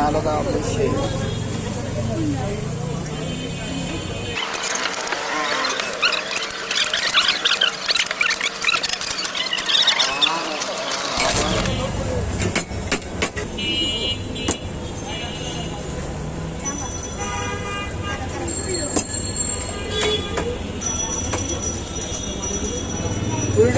আলাদা বেশি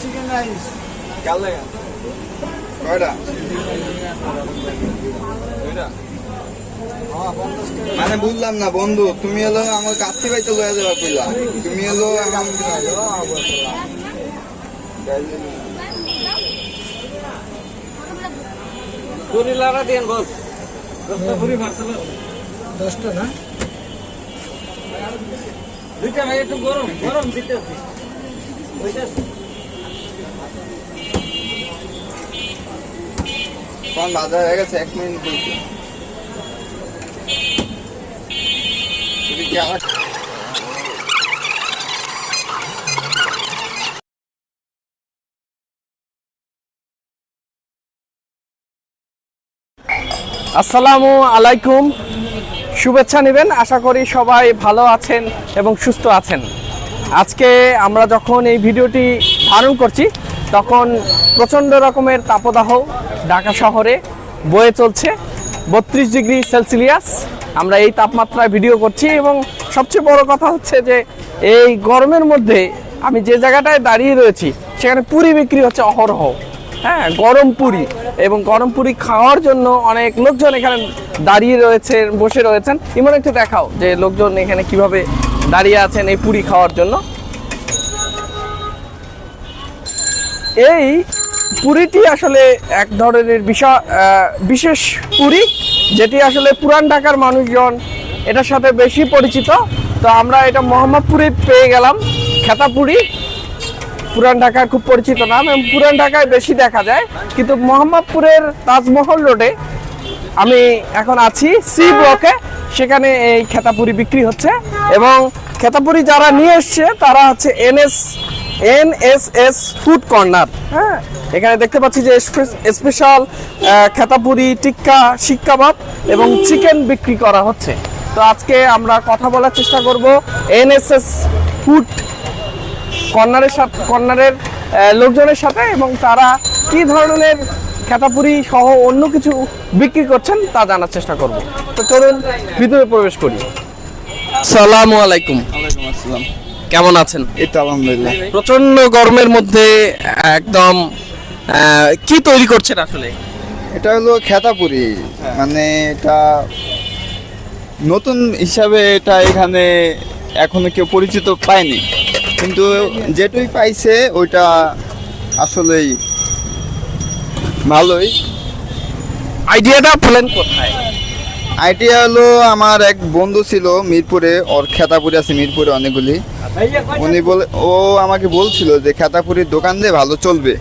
chicken rice কয়টা? মানে বুঝলাম না বন্ধু তুমি হলো আমার কাছে বাইতে লয়ে যাবা কইলা। তুমি লাগা দিয়েন বস। দশটা মারছিল দশটা না? দুইটা ভাই একটু গরম গরম দিতে বাজার হয়ে গেছে, এক মিনিট আসসালামু আলাইকুম। শুভেচ্ছা নেবেন। আশা করি সবাই ভালো আছেন এবং সুস্থ আছেন। আজকে আমরা যখন এই ভিডিওটি ধারণ করছি, তখন প্রচণ্ড রকমের তাপদাহ ঢাকা শহরে বয়ে চলছে। বত্রিশ ডিগ্রি সেলসিয়াস আমরা এই তাপমাত্রায় ভিডিও করছি এবং সবচেয়ে বড় কথা হচ্ছে যে এই গরমের মধ্যে আমি যে জায়গাটায় দাঁড়িয়ে রয়েছি, সেখানে পুরি বিক্রি হচ্ছে অহরহ। হ্যাঁ গরম পুরি এবং গরম পুরি খাওয়ার জন্য অনেক লোকজন এখানে দাঁড়িয়ে রয়েছে বসে রয়েছেন। ইমন একটু দেখাও যে লোকজন এখানে কীভাবে দাঁড়িয়ে আছেন এই পুরি খাওয়ার জন্য। এই পুরিটি আসলে এক ধরনের আহ, বিশেষ পুরি যেটি আসলে পুরান ঢাকার মানুষজন এটার সাথে বেশি পরিচিত। তো আমরা এটা মোহাম্মদপুরে পেয়ে গেলাম খেতাপুরি পুরান ঢাকার খুব পরিচিত নাম এবং পুরান ঢাকায় বেশি দেখা যায়। কিন্তু মোহাম্মদপুরের তাজমহল রোডে আমি এখন আছি সি ব্লকে। সেখানে এই খেতাপুরি বিক্রি হচ্ছে এবং খেতাপুরি যারা নিয়ে এসছে, তারা হচ্ছে এনএস, এনএসএস ফুড কর্নার। হ্যাঁ এখানে দেখতে পাচ্ছি যে স্পেশাল খেতাপুরি টিক্কা শিক এবং চিকেন বিক্রি করা হচ্ছে। তো আজকে আমরা কথা বলার চেষ্টা করব এনএসএস ফুড কর্নারের সাথে, কর্নারের লোকজনের সাথে এবং তারা কি ধরনের খেতাপুরি সহ অন্য কিছু বিক্রি করছেন তা জানার চেষ্টা করব। তো চলুন ভিতরে প্রবেশ করি। সালামু আলাইকুম। আসসালাম। কেমন আছেন? এই তো আলহামদুলিল্লাহ। প্রচণ্ড গরমের মধ্যে একদম কি তৈরি করছেন আসলে? এটা হলো খেতাপুরি। মানে এটা নতুন হিসাবে এটা এখানে এখনও কেউ পরিচিত পায়নি। কিন্তু যেটুই পাইছে ওইটা আসলেই ভালোই। আইডিয়াটা পেলেন কোথায়? আইডিয়া হলো আমার এক বন্ধু ছিল মিরপুরে ওর খেতাপুরি আছে মিরপুরে অনেকগুলি। উনি বলে ও আমাকে বলছিল যে খেতাপুরির দোকান দিয়ে ভালো চলবে।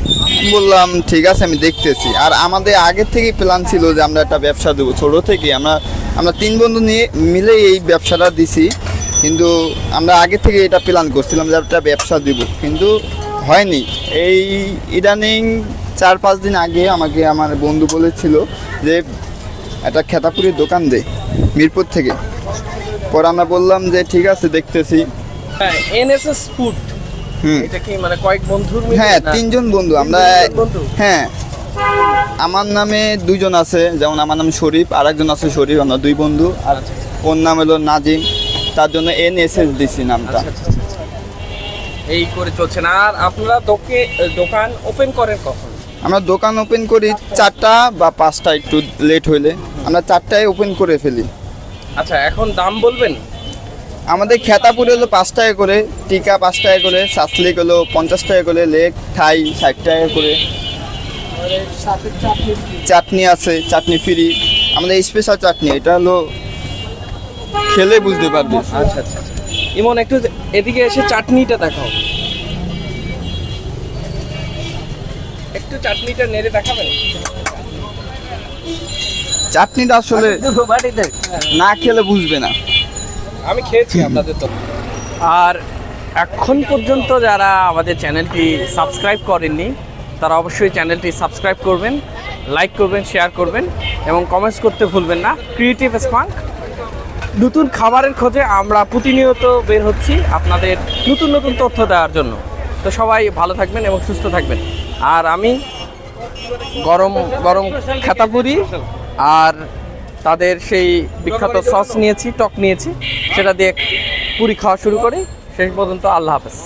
বললাম ঠিক আছে আমি দেখতেছি। আর আমাদের আগের থেকেই প্ল্যান ছিল যে আমরা একটা ব্যবসা দেবো। ছোটো থেকে আমরা আমরা তিন বন্ধু নিয়ে মিলে এই ব্যবসাটা দিছি। কিন্তু আমরা আগে থেকে এটা প্ল্যান করছিলাম যে একটা ব্যবসা দিব। কিন্তু হয়নি। এই ইদানিং চার পাঁচ দিন আগে আমাকে আমার বন্ধু বলেছিল যে একটা খেতাপুরির দোকান দে মিরপুর থেকে। পরে আমরা বললাম যে ঠিক আছে দেখতেছি। NSS food. হুম। এটা কি মানে কয়েক বন্ধুর হ্যাঁ তিনজন বন্ধু। আমরা হ্যাঁ। আমার নামে দুইজন আছে যেমন আমার নাম শরীফ আর একজন আছে শরীফ আমরা দুই বন্ধু। আর আচ্ছা, ওর নাম হলো নাজিম। তার জন্য এন এস এস দিছি নামটা। আচ্ছা, আচ্ছা, আচ্ছা, আচ্ছা। এই করে চলছেন আর আপনারা দোকে দোকান ওপেন করেন কখন? আমরা দোকান ওপেন করি চারটা বা পাঁচটা একটু লেট হইলে। আমরা চারটায় ওপেন করে ফেলি। আচ্ছা এখন দাম বলবেন? আমাদের খেতাপুরি হলো পাঁচ টাকা করে টিকা পাঁচ টাকা করে সাসলিক হলো পঞ্চাশ টাকা করে লেগ থাই ষাট টাকা করে। চাটনি চাটনি আছে চাটনি ফ্রি আমাদের স্পেশাল চাটনি এটা হলো খেলে বুঝতে পারবে। আচ্ছা আচ্ছা আচ্ছা। ইমন একটু এদিকে এসে চাটনিটা দেখাও। একটু চাটনিটা নেড়ে দেখাবেন? চাটনিটা আসলে বাড়িতে? না খেলে বুঝবে না। আমি খেয়েছি আপনাদের তো। আর এখন পর্যন্ত যারা আমাদের চ্যানেলটি সাবস্ক্রাইব করেননি তারা অবশ্যই চ্যানেলটি সাবস্ক্রাইব করবেন লাইক করবেন শেয়ার করবেন এবং কমেন্টস করতে ভুলবেন না। ক্রিয়েটিভ স্পাঙ্ক নতুন খাবারের খোঁজে আমরা প্রতিনিয়ত বের হচ্ছি আপনাদের নতুন নতুন তথ্য দেওয়ার জন্য। তো সবাই ভালো থাকবেন এবং সুস্থ থাকবেন। আর আমি গরম গরম খেতাপুরি আর তাদের সেই বিখ্যাত সস নিয়েছি, টক নিয়েছি, সেটা দিয়ে পুরি খাওয়া শুরু করি। শেষ পর্যন্ত আল্লাহ হাফেজ।